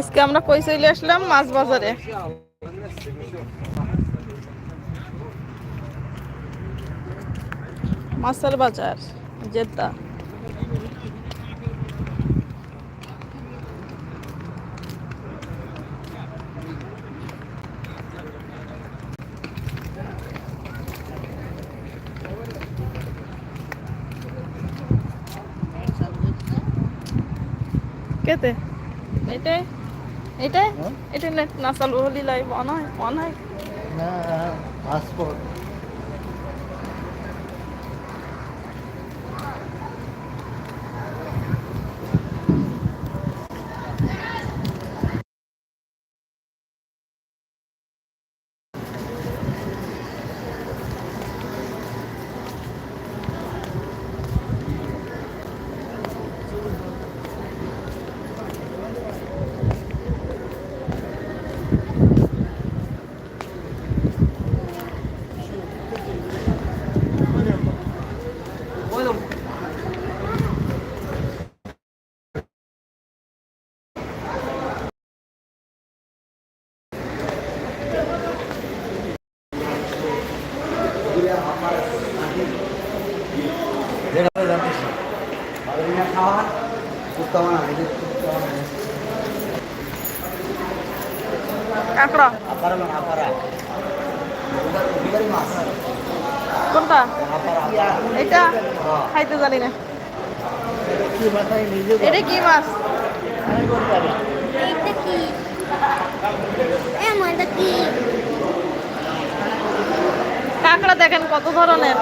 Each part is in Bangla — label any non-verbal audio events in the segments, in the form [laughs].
আজকে আমরা চলে আসলাম মাছ বাজারে। মাছের বাজার জেদ্দা। কেতে? এটাই এটাই? হ্যাঁ? এটা নাচাল হলি লাই মনে হয় মনে হয় না পাসপোর্ট আমাদের খাওয়া কুত্তা না এটা কুত্তা না কাঁকড়া? আপারা না আপারা। মাছ। কোনটা? আপারা এটা? খাইতে জানি না। কি এটা কি মাছ? এটা কি? এটা কি? কাঁকড়া দেখেন কত ধরনের।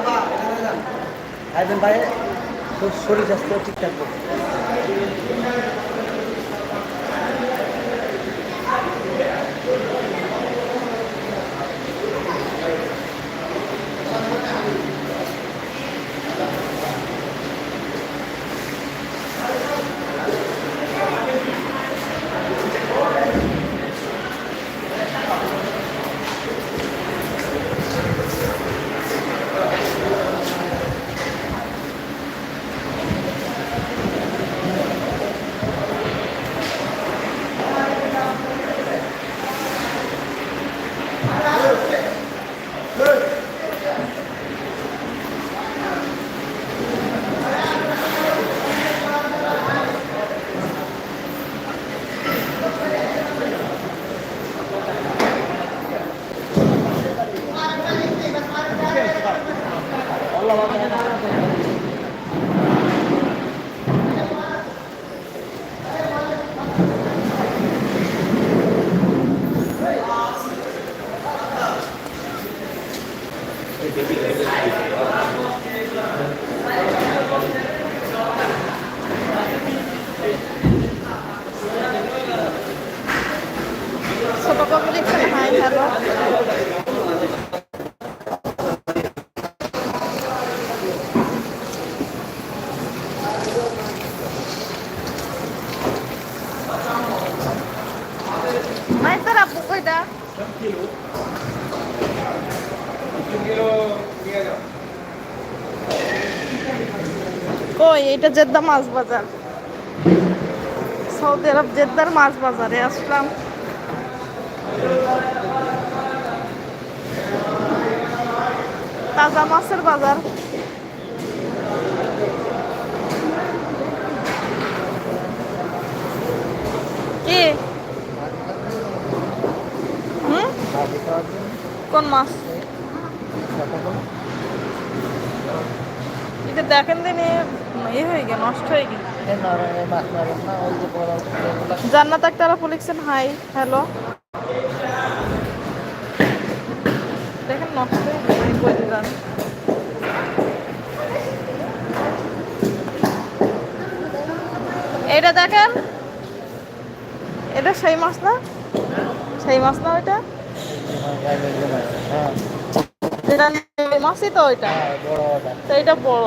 শরীর স্বাস্থ্য ঠিক করবে ছোট কপি লিখছেন হাই হ্যালো নাই তোর আপু কইটা এটা জেদ্দা মাছ বাজার। সৌদি আরব জেদ্দার মাছ বাজারে আসলাম। তাজা মাছের বাজার। কি? কোন মাছ? এটা দেখেন দিন ইয়ে হয়ে গেল নষ্ট হয়ে গেল। জান্নাত একটা লিখছেন হাই হ্যালো। দেখেন নষ্ট হয়ে গেল। এটা দেখেন এটা সেই মাছ না? সেই মাছ না ওইটা? হ্যাঁ যেটা এই মাছই তো ওইটা। হ্যাঁ বড় তো এটা বড়।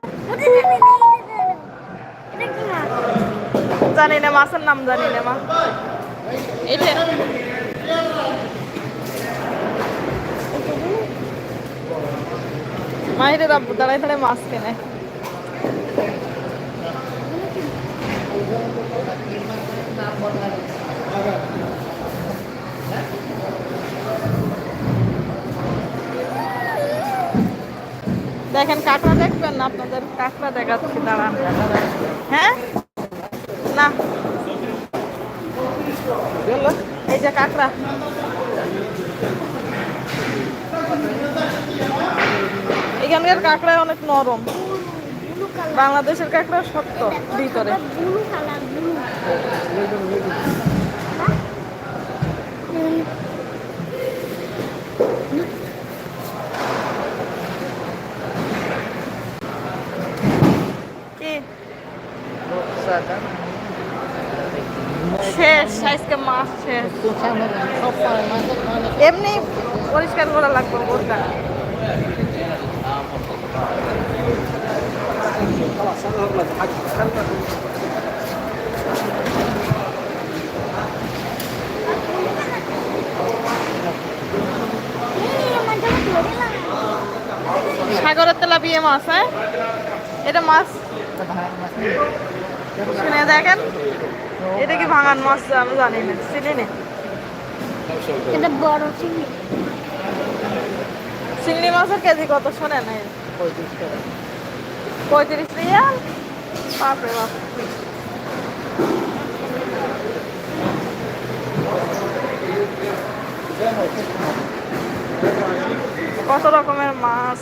জানি না, মাছের নাম জানি না মা এটা দাঁড়ায় দাঁড়ায় মাছ কেনে। দেখেন, কাঁকড়া দেখবেন না? আপনাদের কাঁকড়া দেখাচ্ছি, দাঁড়ান। হ্যাঁ? না। এই যে কাঁকড়া। এখানকার কাঁকড়া অনেক নরম। বাংলাদেশের কাঁকড়া শক্ত ভিতরে কালার ব্লু কি শেষ শেষ এমনি পরিষ্কার করা লাগবে বোরকা সাগরের তেলা বিয়ে মাছ হ্যাঁ? এটা মাছ। দেখেন। এটা কি ভাঙান মাছ? আমি জানি না চিনি না? এটা বড় চিংড়ি। চিংড়ি মাছের কেজি কত? শোনেন এই। পঁয়ত্রিশ রিয়াল? বাপরে বাপ। কত রকমের মাছ?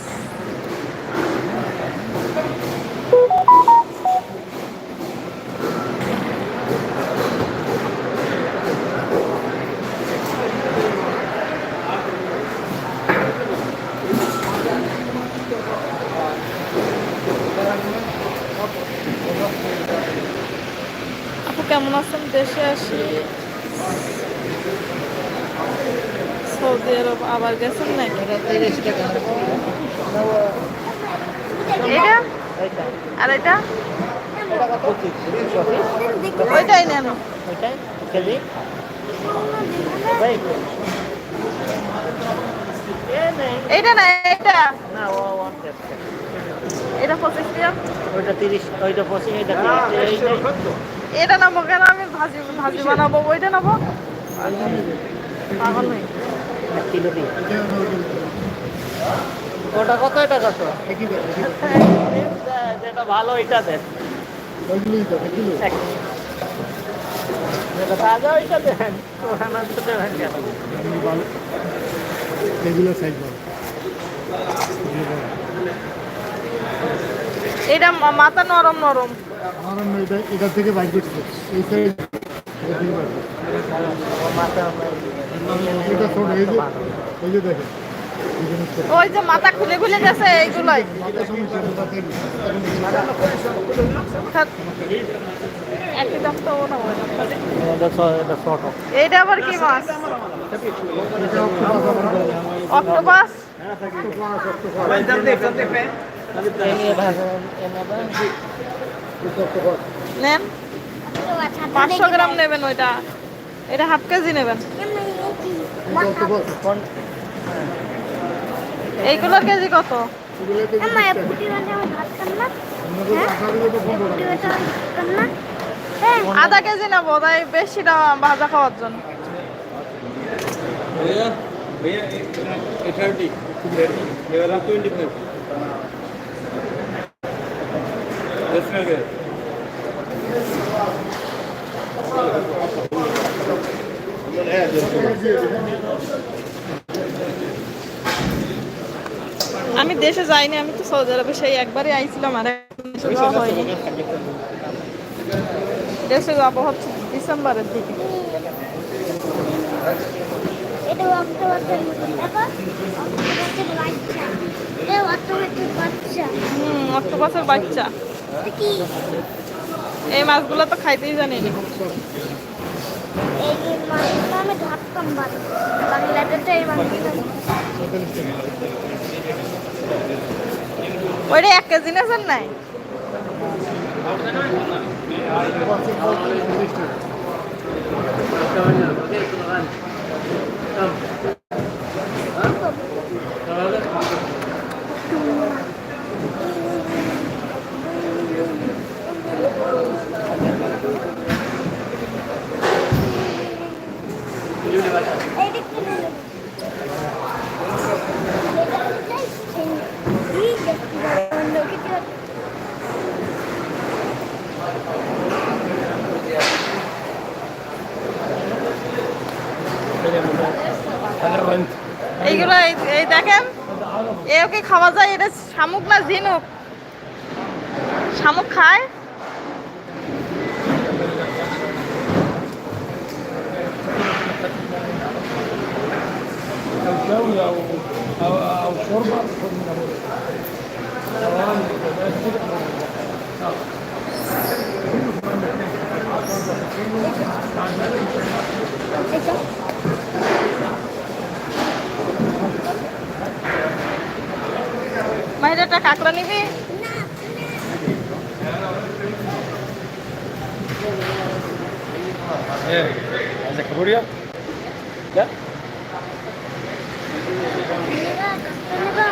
কেমন আছেন? দেশে আসি। সৌদি আরব আবার গেছেন নাকি? এটা? আর এটা? ওইটাই নেন। এইটা না এটা এটা পঁচিশ ওইটা তিরিশ, ওইটা পঁচিশ, এইটা তিরিশ এটা নেব কেন আমি ভাজি ভাজি বানাবো? ওইটা নেব পাগল নেই এক ওটা কত এটা কত? যেটা ভালো এটা দেন যেটা তাজা ওইটা দেন ওখানে তো দেবেন কেন? এগুলো সাইজ এটা মাথা নরম নরম। আমার এটা এটা থেকে বাইক করছে। এই সাইজ এটা ছোট এই যে এই যে দেখেন। ওই যে মাথা খুলে খুলে গেছে এইগুলাই। মাথা সমস্যা মাথা থাক। একই দাম তো না। এইটা আবার কি মাছ? অক্টোপাস? এনে ভাজা নেন পাঁচশো গ্রাম নেবেন ওইটা এটা হাফ কেজি নেবেন কোন এইগুলোর কেজি কত আধা কেজি নেবো তাই বেশিটা ভাজা খাওয়ার জন্য भैया भैया थर्टी ये वाला আমি দেশে যাইনি আমি তো সৌদি আরবে সেই একবারই আইছিলাম আর হয়নি। দেশে যাব হচ্ছে ডিসেম্বরের দিকে। অক্টোবরের বাচ্চা। এই মাছগুলো তো খাইতেই জানি। না ওইটা এক কেজি নেছেন নাই? এইগুলো এই এই দেখেন এ ওকে খাওয়া যায় এটা শামুক না ঝিনুক শামুক খায় او شوي او او او شوربه خد من ابوك aja teh kaklen ini. Eh, ada kabur ya? Ya?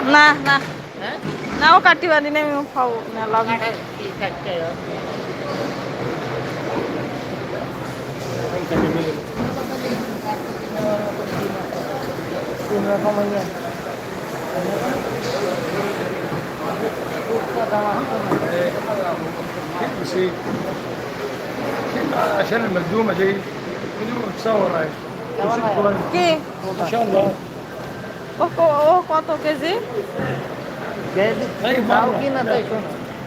Nah, nah. Nah, aku kati wani ini mau pau nalar. Terima kasih. شنو رقم بس إيه؟ عشان الملزومه دي ملزومه تصور هاي কি ان شاء الله ও ক- ও কত কেজি اي مره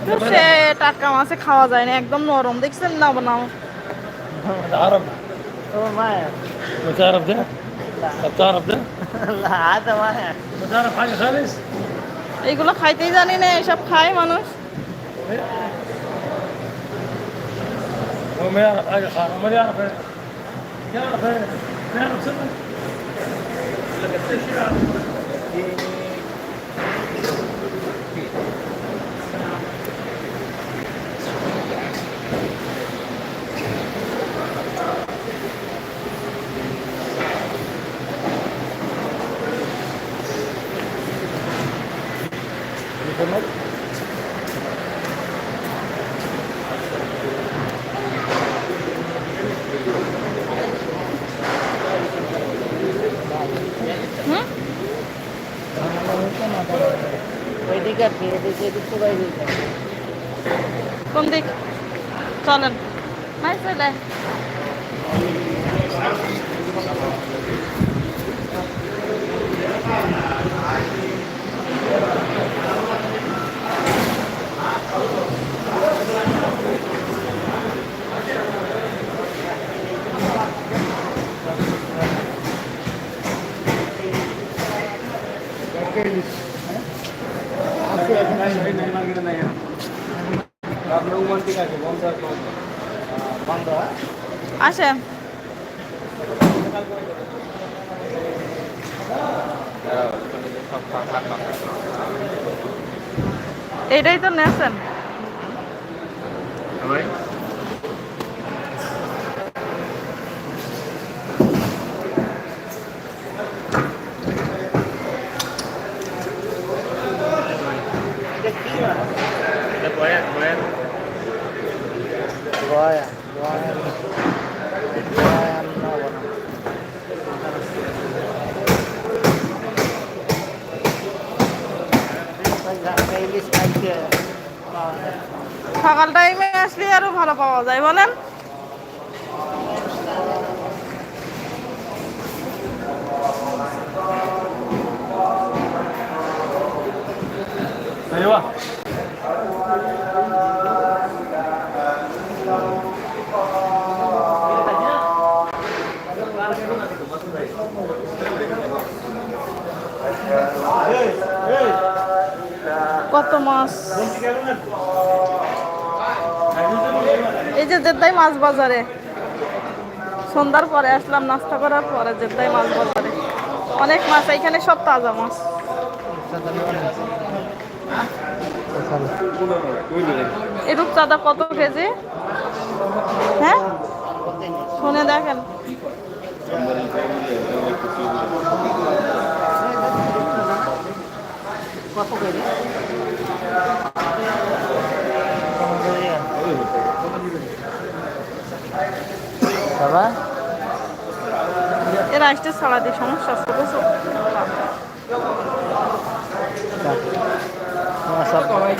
তো সে টাটকা মাছে খাওয়া যায় না একদম নরম দেখছেন না বানাও العرب ما تعرف ده؟ طب تعرف ده؟ [laughs] لا هذا ما ما تعرف حاجه خالص؟ এইগুলো খাইতেই জানি না এসব খায় মানুষ। ওইদিকে আছে এদিকে এদিকে বাইরে। কোন দিক চলেন। চলে বন্ধ আসেন এইটাই তো নেছেন সকাল টাইমে আসলে আরও ভালো পাওয়া যায় বলেন। কত মাস এই যে জেদ্দাই মাছ বাজারে। সন্ধ্যার পরে আসলাম, নাস্তা করার পরে জেদ্দাই মাছ বাজারে। অনেক মাছ এখানে সব তাজা মাছ। এই রূপচাঁদা কত কেজি? হ্যাঁ? শুনে দেখেন। বাবা আসতে সালাতে সমস্যা আছে বুঝছ? তোমার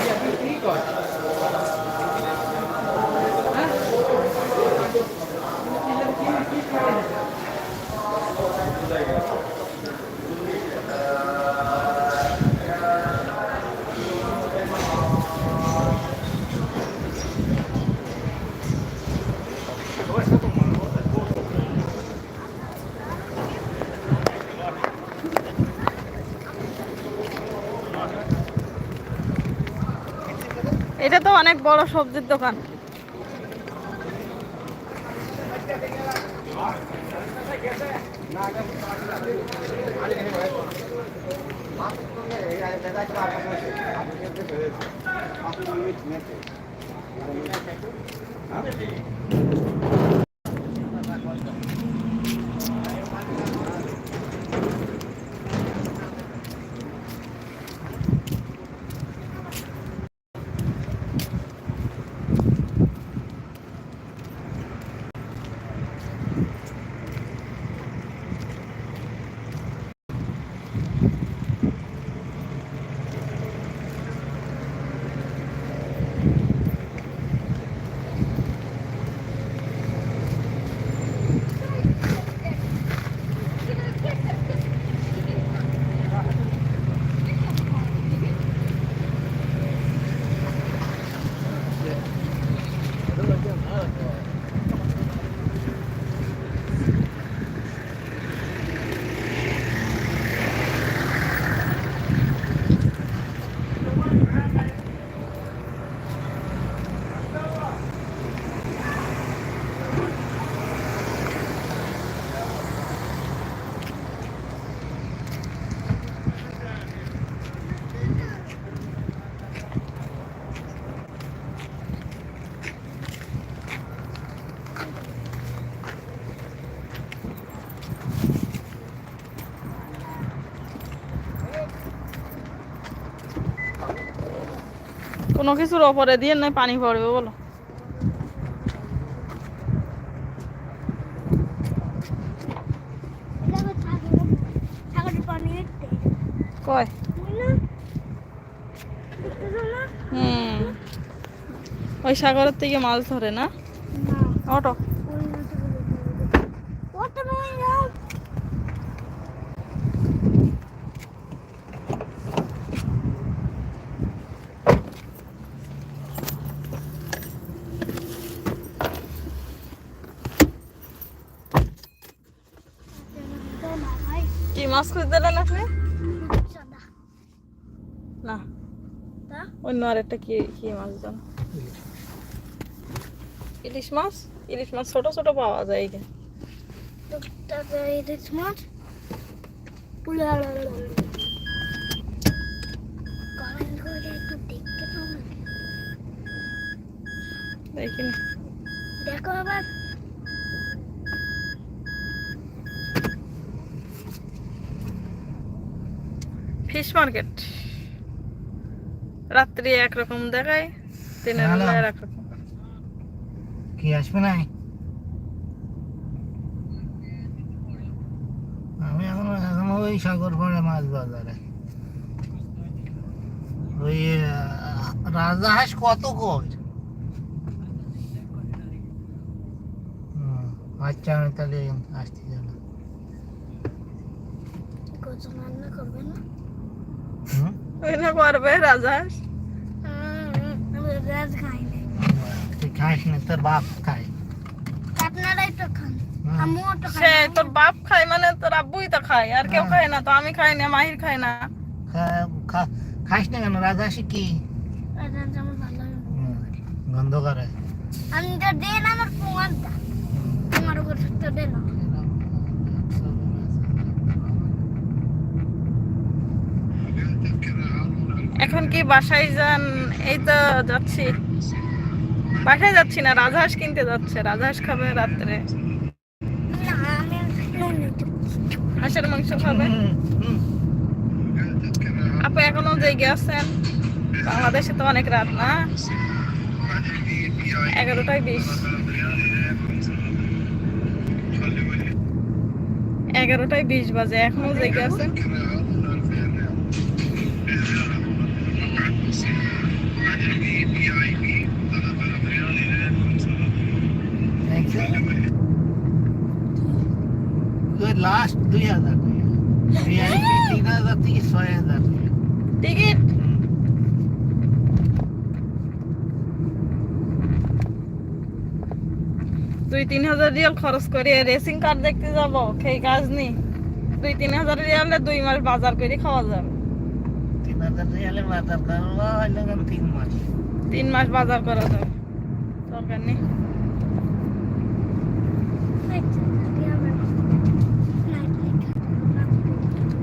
এটা তো অনেক বড় সবজির দোকান। কোনো কিছুর ওপরে দিয়ে নয় পানি পড়বে বলো। কয়? হুম। ওই সাগরের থেকে মাছ ধরে না? না। অটো ওই মাছগুলো কত নয় যাও কি মাছ খুঁজতে দেন আপনি? না। অন্য আরেকটা কি কি মাছ জানো ইলিশ মাছ? ইলিশ মাছ ছোট ছোট পাওয়া যায় এখানে ইলিশ মাছ। একটু পাবো দেখিনি দেখো আবার ফিশ মার্কেট রাত্রি একরকম দেখায় দিনের বেলা একরকম। কি আসবে না আমি এখন এখন ওই সাগর পাড়ে মাছ বাজারে। ওই রাজহাঁস কত কই? আচ্ছা আমি তাহলে আসতে যাব কত রান্না করবে না? ওই না করবে রাজাস খাইস না তোর বাপ খায় আপনারাই তো খান সে খাই তোর বাপ খায় মানে তোর আব্বুই তো খায় আর কেউ হ্যাঁ। খায় না তো আমি খাই না মাহির খায় না। খা- খা- খাইস না কেন? রাজহাঁসি কি। গন্ধ করে। আমি তো দেন আমার পোঙানটা আমার উপর তো দেন। এখন কি বাসায় যান? এই তো যাচ্ছি। বাসায় যাচ্ছি না, রাজহাঁস কিনতে যাচ্ছে। রাজহাঁস খাবে রাত্রে। হাঁসের মাংস খাবে। আপু, এখনও জেগে আছেন? বাংলাদেশে তো অনেক রাত, না? এগারোটায় বিশ। এগারোটায় বিশ বাজে, এখনও জেগে আছেন? লাস্ট দুই হাজার ভিআইপি তিন হাজার থেকে ছয় হাজার টিকিট দুই তিন হাজার রিয়াল খরচ করে রেসিং কার দেখতে যাব সেই কাজ নেই। দুই তিন হাজার রিয়ালে দুই মাস বাজার করে খাওয়া যাবে। তিন হাজার রিয়ালে বাজার করব তিন মাস। তিন মাস বাজার করা যাবে দরকার নেই।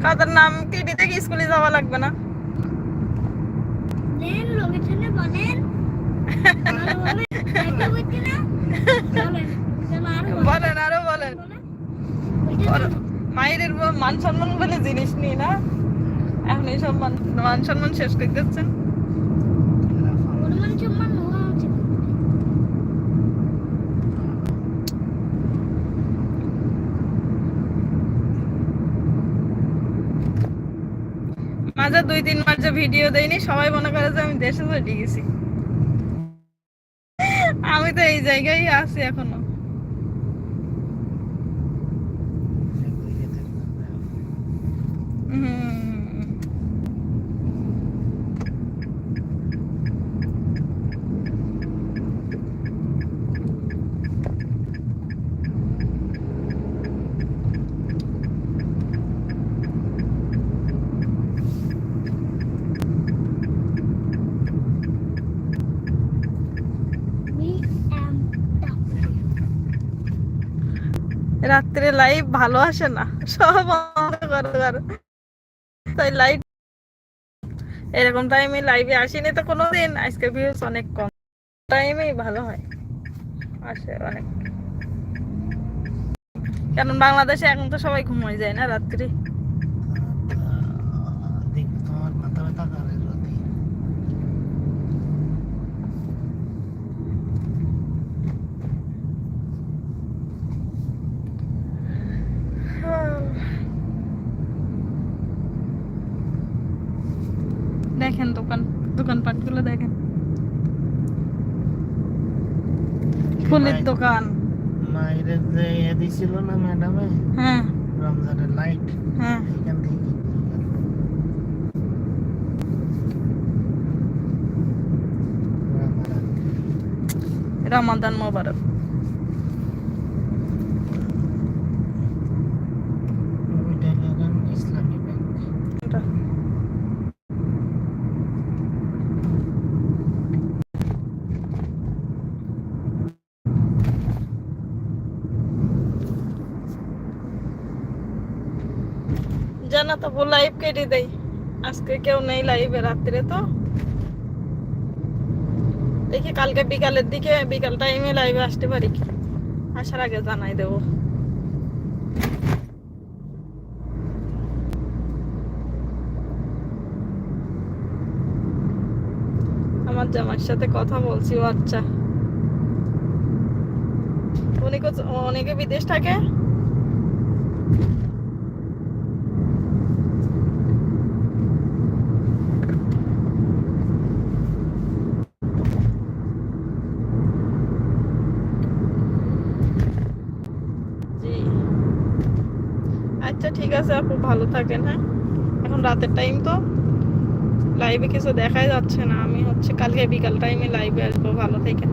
কাদের নাম টিডি থেকে স্কুলে যাওয়া লাগবে না। বলেন, আরও বলেন। মায়ের মান সম্মান বলে জিনিস নেই না? এখন এই সব মান সম্মান শেষ করে দিচ্ছেন। মাঝে দুই, তিন মাস যে ভিডিও দেয়নি সবাই মনে করে যে আমি দেশে চলে গেছি। আমি তো এই জায়গায় আছি এখনও হুম। রাত্রে লাইভ ভালো আসে না। সব। তাই লাইভ এরকম টাইমে লাইভে আসিনি তো কোনোদিন। আজকে ভিউজ অনেক কম। টাইমেই ভালো হয়। আসে অনেক। কারণ বাংলাদেশে এখন তো সবাই ঘুমাই যায় না রাত্রি তোমার মাথা ব্যথা করে যদি দেখেন দোকান দোকানপাটগুলো দেখেন ফুলের দোকান। মায়ের যে এ দিছিল না ম্যাডামে? হ্যাঁ। রমজানের লাইট হ্যাঁ। এখান থেকে রমাদান মোবারক। ইসলামী ব্যাংক এটা। জানা তো লাইভ কেটে দেই। আজকে কেউ নেই লাইভে রাত্রে তো। দেখি কালকে বিকালের দিকে, বিকাল টাইমে লাইভে আসতে পারি আসার আগে জানাই দেবো। আমার জামার সাথে কথা বলছি আচ্ছা উনি অনেকে বিদেশ থাকে জি আচ্ছা ঠিক আছে আপু ভালো থাকেন হ্যাঁ? এখন রাতের টাইম তো। লাইভে কিছু দেখাই যাচ্ছে না। আমি হচ্ছে কালকে বিকাল টাইমে লাইভে আসব। ভালো থেকে